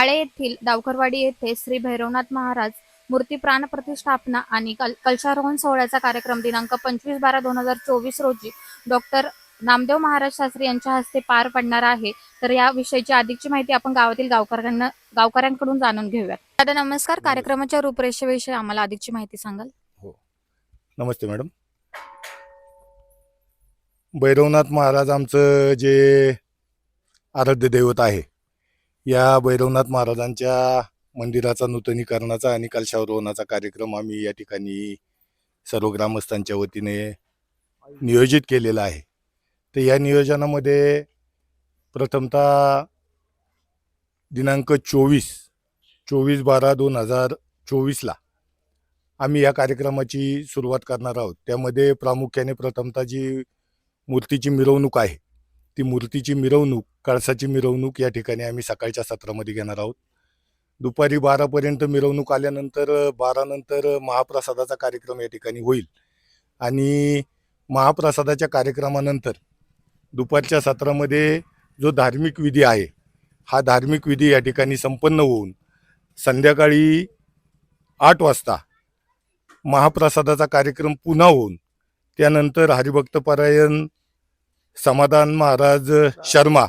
आळे येथील डावखरवाडी येथे श्री भैरवनाथ महाराज मूर्ती प्राण प्रतिष्ठापना आणि कल कलशारोहण सोहळ्याचा कार्यक्रम दिनांक पंचवीस बारा दोन हजार चोवीस रोजी डॉक्टर नामदेव महाराज शास्त्री यांच्या हस्ते पार पडणार आहे. तर या विषयीची अधिकची माहिती आपण गावातील गावकऱ्यांना गावकऱ्यांकडून जाणून घेऊया दादा नमस्कार. कार्यक्रमाच्या रूपरेषेविषयी आम्हाला अधिकची माहिती सांगाल? नमस्ते मॅडम. भैरवनाथ महाराज आमचं जे आराध्य दैवत आहे या भैरवनाथ महाराजांच्या मंदिराचा नूतनीकरणाचा आणि कलशारोहणाचा कार्यक्रम आम्ही या ठिकाणी सर्व ग्रामस्थांच्या वतीने नियोजित केलेला आहे. तर या नियोजनामध्ये प्रथमतः दिनांक चोवीस चोवीस बारा दोन हजार चोवीसला आम्ही या कार्यक्रमाची सुरुवात करणार आहोत. त्यामध्ये प्रामुख्याने प्रथमतः जी मूर्तीची मिरवणूक आहे ती मूर्तीची मिरवणूक कळसाची मिरवणूक या ठिकाणी आम्ही सकाळच्या सत्रामध्ये घेणार आहोत. दुपारी बारापर्यंत मिरवणूक आल्यानंतर बारानंतर महाप्रसादाचा कार्यक्रम या ठिकाणी होईल. आणि महाप्रसादाच्या कार्यक्रमानंतर दुपारच्या सत्रामध्ये जो धार्मिक विधी आहे हा धार्मिक विधी या ठिकाणी संपन्न होऊन संध्याकाळी आठ वाजता महाप्रसादाचा कार्यक्रम पुन्हा होऊन त्यानंतर हरिभक्तपरायण समाधान महाराज शर्मा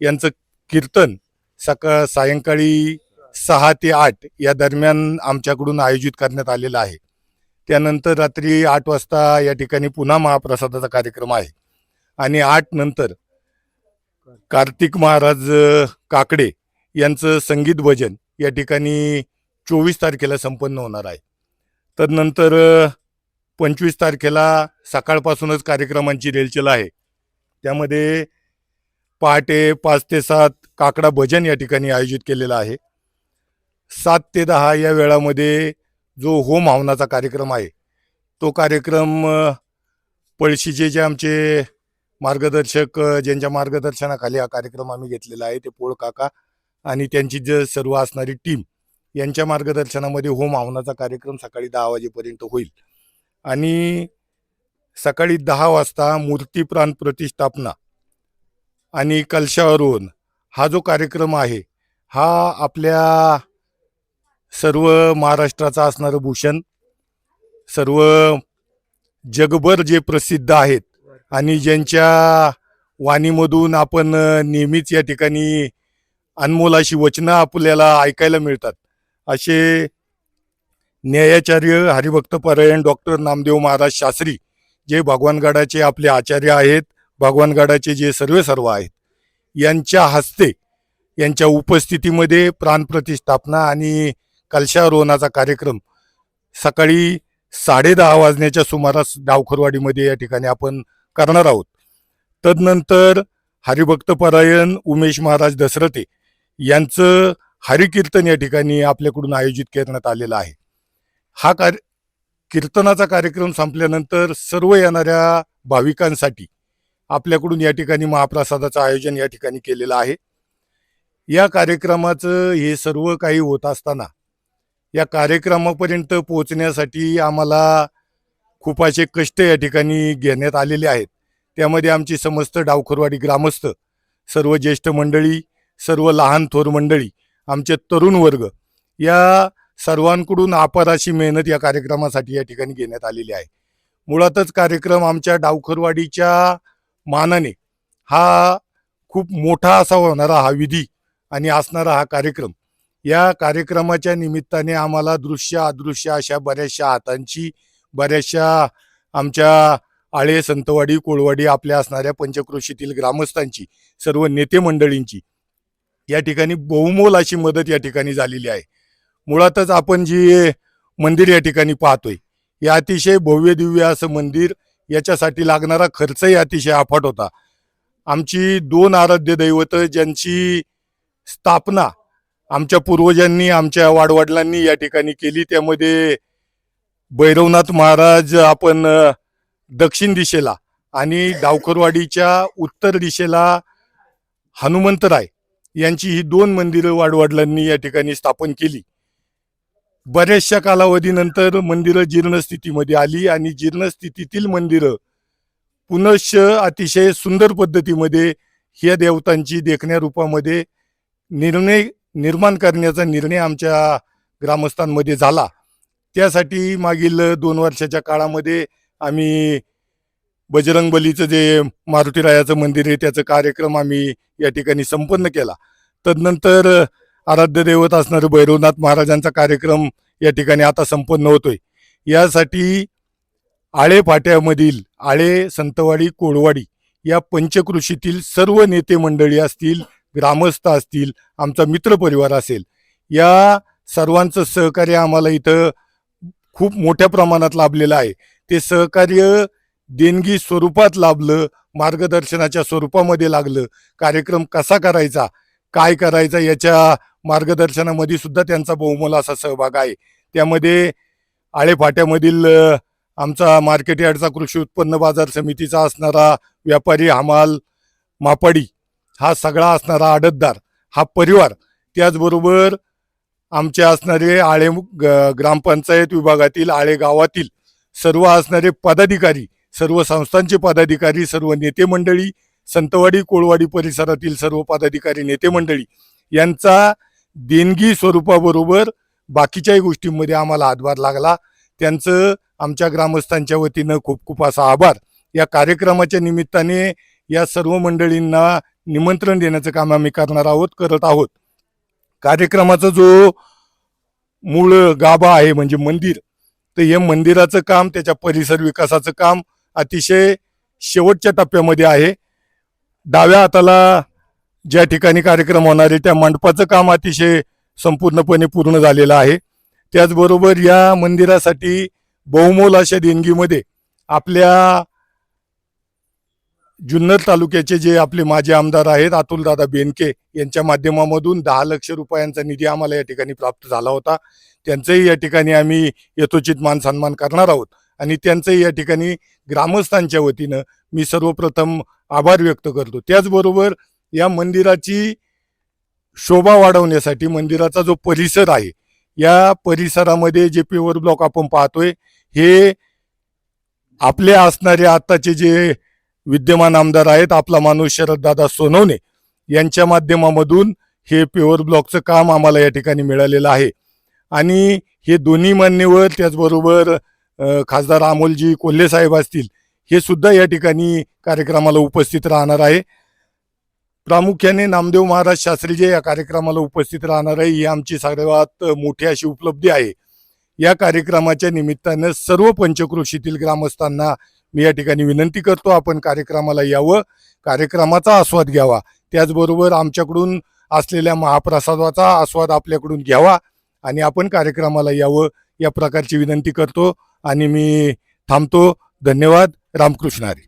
यांचं कीर्तन सकाळ सायंकाळी सहा ते आठ या दरम्यान आमच्याकडून आयोजित करण्यात आलेलं आहे. त्यानंतर रात्री आठ वाजता या ठिकाणी पुन्हा महाप्रसादाचा कार्यक्रम आहे. आणि आठ नंतर कार्तिक महाराज काकडे यांचं संगीत भजन या ठिकाणी चोवीस तारखेला संपन्न होणार आहे. तदनंतर पंचवीस तारखेला सकाळपासूनच कार्यक्रमांची रेलचेल आहे. त्यामध्ये पहाटे पाच ते सात काकडा भजन या ठिकाणी आयोजित केलेलं आहे. सात ते दहा या वेळामध्ये जो होम हवनाचा कार्यक्रम आहे तो कार्यक्रम पळशीचे जे आमचे मार्गदर्शक ज्यांच्या मार्गदर्शनाखाली हा कार्यक्रम आम्ही घेतलेला आहे ते पोळ काका आणि त्यांची जे सर्व असणारी टीम यांच्या मार्गदर्शनामध्ये होम हवनाचा कार्यक्रम सकाळी दहा वाजेपर्यंत होईल. आणि सकाळी दहा वाजता मूर्ती प्राण प्रतिष्ठापना आणि कलशावरून हा जो कार्यक्रम आहे हा आपल्या सर्व महाराष्ट्राचा असणारं भूषण सर्व जगभर जे प्रसिद्ध आहेत आणि ज्यांच्या वाणीमधून आपण नेहमीच या ठिकाणी अनमोल अशी वचनं आपल्याला ऐकायला मिळतात. असे न्यायाचार्य हरिभक्तपरायण डॉक्टर नामदेव महाराज शास्त्री जे भगवानगडाचे आपले आचार्य आहेत भगवानगडाचे जे सर्व सर्व आहेत यांच्या हस्ते यांच्या उपस्थितीमध्ये प्राणप्रतिष्ठापना आणि कलशारोहणाचा कार्यक्रम सकाळी साडेदहा वाजण्याच्या सुमारास डावखरवाडीमध्ये या ठिकाणी आपण करणार आहोत. तदनंतर हरिभक्तपरायण उमेश महाराज दसरथे यांचं हरिकीर्तन या ठिकाणी आपल्याकडून आयोजित करण्यात आलेलं आहे. हा कार्य कीर्तनाचा कार्यक्रम संपल्यानंतर सर्व येणाऱ्या भाविकांसाठी आपल्याकडून या ठिकाणी महाप्रसादाचं आयोजन या ठिकाणी केलेलं आहे. या कार्यक्रमाचं हे सर्व काही होत असताना या कार्यक्रमापर्यंत पोहोचण्यासाठी आम्हाला खूप असे कष्ट या ठिकाणी घेण्यात आलेले आहेत. त्यामध्ये आमची समस्त डावखरवाडी ग्रामस्थ सर्व ज्येष्ठ मंडळी सर्व लहान थोर मंडळी आमचे तरुण वर्ग या सर्वांकडून अपार अशी मेहनत या कार्यक्रमासाठी या ठिकाणी घेण्यात आलेली आहे. मुळातच कार्यक्रम आमच्या डावखरवाडीच्या मानाने हा खूप मोठा असा होणारा हा विधी आणि असणारा हा कार्यक्रम. या कार्यक्रमाच्या निमित्ताने आम्हाला दृश्य अदृश्य अशा बऱ्याचशा हातांची बऱ्याचशा आमच्या आळे संतवाडी कोळवाडी आपल्या असणाऱ्या पंचक्रोशीतील ग्रामस्थांची सर्व नेते मंडळींची या ठिकाणी बहुमोल अशी मदत या ठिकाणी झालेली आहे. मुळातच आपण जी मंदिर या ठिकाणी पाहतोय हे अतिशय भव्य दिव्य असं मंदिर याच्यासाठी लागणारा खर्चही अतिशय अफाट होता. आमची दोन आराध्य दैवत ज्यांची स्थापना आमच्या पूर्वजांनी आमच्या वाडवडिलांनी या ठिकाणी केली त्यामध्ये भैरवनाथ महाराज आपण दक्षिण दिशेला आणि डावकरवाडीच्या उत्तर दिशेला हनुमंतराय यांची ही दोन मंदिरं वाडवडिलांनी या ठिकाणी स्थापन केली. बऱ्याचशा कालावधीनंतर मंदिरं जीर्ण स्थितीमध्ये आली आणि जीर्ण स्थितीतील मंदिरं पुनश्च अतिशय सुंदर पद्धतीमध्ये ह्या देवतांची देखण्या रूपामध्ये निर्णय निर्माण करण्याचा निर्णय आमच्या ग्रामस्थांमध्ये झाला. त्यासाठी मागील दोन वर्षाच्या काळामध्ये आम्ही बजरंगबलीचं जे मारुतीरायाचं मंदिर आहे त्याचा कार्यक्रम आम्ही या ठिकाणी संपन्न केला. तदनंतर आराध्य दैवत असणारे भैरवनाथ महाराजांचा कार्यक्रम या ठिकाणी आता संपन्न होतोय. यासाठी आळे फाट्यामधील आळे संतवाडी कोळवाडी या पंचकृषीतील सर्व नेते मंडळी असतील ग्रामस्थ असतील आमचा मित्रपरिवार असेल या सर्वांचं सहकार्य आम्हाला इथं खूप मोठ्या प्रमाणात लाभलेलं आहे. ते सहकार्य देणगी स्वरूपात लाभलं मार्गदर्शनाच्या स्वरूपामध्ये लागलं कार्यक्रम कसा करायचा काय करायचा याच्या मार्गदर्शनामध्ये सुद्धा त्यांचा बहुमोल असा सहभाग आहे. त्यामध्ये आळेफाट्यामधील आमचा मार्केट यार्डचा कृषी उत्पन्न बाजार समितीचा असणारा व्यापारी हमाल मापाडी हा सगळा असणारा आडतदार हा परिवार त्याचबरोबर आमचे असणारे आळे ग- ग्रामपंचायत विभागातील आळे गावातील सर्व असणारे पदाधिकारी सर्व संस्थांचे पदाधिकारी सर्व नेते मंडळी संतवाडी कोळवाडी परिसरातील सर्व पदाधिकारी नेते मंडळी यांचा देणगी स्वरूपाबरोबर बाकीच्याही गोष्टींमध्ये आम्हाला हातभार लागला. त्यांचं आमच्या ग्रामस्थांच्या वतीनं खूप खूप असा आभार. या कार्यक्रमाच्या निमित्ताने या सर्व मंडळींना निमंत्रण देण्याचं काम आम्ही करणार आहोत करत आहोत. कार्यक्रमाचा जो मूळ गाभा आहे म्हणजे मंदिर तर हे मंदिराचं काम त्याच्या परिसर विकासाचं काम अतिशय शेवटच्या टप्प्यामध्ये आहे. डाव्या हाताला ज्या ठिकाणी कार्यक्रम होणार आहे त्या मंडपाचं काम अतिशय संपूर्णपणे पूर्ण झालेलं आहे. त्याचबरोबर या मंदिरासाठी बहुमोल अशा देणगीमध्ये आपल्या जुन्नर तालुक्याचे जे आपले माजी आमदार आहेत अतुलदादा बेनके यांच्या माध्यमामधून दहा लक्ष रुपयांचा निधी आम्हाला या ठिकाणी प्राप्त झाला होता. त्यांचंही या ठिकाणी आम्ही यथोचित मान सन्मान करणार आहोत आणि त्यांचंही या ठिकाणी ग्रामस्थांच्या वतीनं मी सर्वप्रथम आभार व्यक्त करतो. त्याचबरोबर या मंदिराची शोभा वाढवण्यासाठी मंदिराचा जो परिसर आहे या परिसरामध्ये जे पेवर ब्लॉक आपण पाहतोय हे आपले असणारे आत्ताचे जे विद्यमान आमदार आहेत आपला माणूस शरददादा सोनवणे यांच्या माध्यमामधून हे प्युअर ब्लॉकचं काम आम्हाला या ठिकाणी मिळालेलं आहे. आणि हे दोन्ही मान्यवर त्याचबरोबर खासदार अमोलजी कोल्हे साहेब असतील हे सुद्धा या ठिकाणी कार्यक्रमाला उपस्थित राहणार आहे. प्रामुख्याने नामदेव महाराज शास्त्री जे या कार्यक्रमाला उपस्थित राहणार आहे ही आमची सर्वात मोठी अशी उपलब्धी आहे. या कार्यक्रमाच्या निमित्तानं सर्व पंचक्रोशीतील ग्रामस्थांना मी या ठिकाणी विनंती करतो आपण कार्यक्रमाला यावं कार्यक्रमाचा आस्वाद घ्यावा. त्याचबरोबर आमच्याकडून असलेल्या महाप्रसादाचा आस्वाद आपल्याकडून घ्यावा आणि आपण कार्यक्रमाला यावं या प्रकारची विनंती करतो आणि मी थांबतो. धन्यवाद. रामकृष्ण हरी.